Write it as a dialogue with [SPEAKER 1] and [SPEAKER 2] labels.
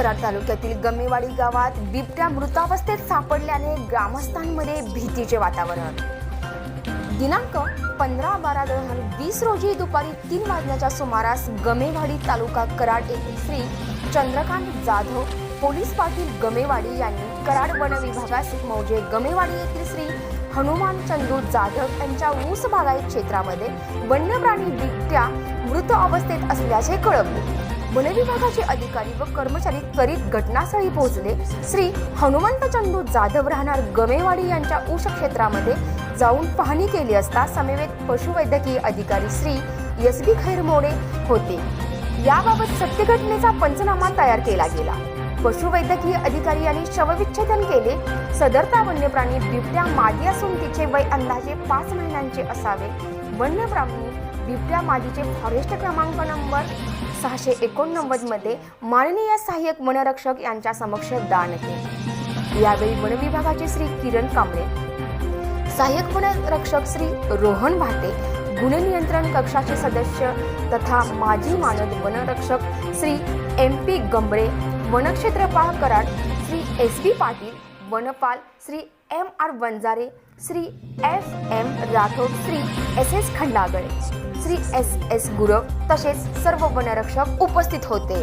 [SPEAKER 1] कराड तालुक्यातील गमेवाडी गावात बिबट्या मृतावस्थेत सापडल्याने ग्रामस्थांमध्ये भीतीचे वातावरण. दिनांक पंधरा बारा दोन हजार वीस रोजी दुपारी तीन वाजण्याच्या सुमारास गमेवाडी तालुका कराड येथील श्री चंद्रकांत जाधव पोलीस पाटील गमेवाडी यांनी कराड वन विभागास मौजे गमेवाडी येथील श्री हनुमान चंदू जाधव यांच्या ऊस बागायत क्षेत्रामध्ये वन्यप्राणी बिबट्या मृत अवस्थेत असल्याचे कळवले. वन विभागाचे अधिकारी व कर्मचारी त्वरित घटनास्थळी पोहोचले. श्री हनुमंत चंदू जाधव राहणार गमेवाडी यांच्या उष क्षेत्रामध्ये जाऊन पाहणी केली असता समवेत पशुवैद्यकीय अधिकारी श्री एस बी खैरमोडे होते. याबाबत सत्य घटनेचा पंचनामा तयार केला गेला. पशुवैद्यकीय अधिकारी यांनी शवविच्छेदन केले. सदरता वन्यप्राणी बिबट्या मादी असून तिचे वय अंदाजे पाच महिन्यांचे असावे. वन्यप्राणी बिबट्या मादीचे फॉरेस्ट क्रमांक नंबर सहाशे एकोणनव्वदमध्ये माननीय सहाय्यक वनरक्षक यांच्या समक्ष दान केले. यावेळी वन विभागाचे श्री किरण कांबळे सहाय्यक वनरक्षक श्री रोहन भाटे गुणनियंत्रण कक्षाचे सदस्य तथा माजी मानद वनरक्षक श्री एम पी गंबळे वनक्षेत्रपाळ कराड श्री एस बी पाटील वनपाल Shri M R Vanjare Shri F M Rathod Shri S S Khandagale Shri S S Gurav तसेच सर्व वनरक्षक उपस्थित होते.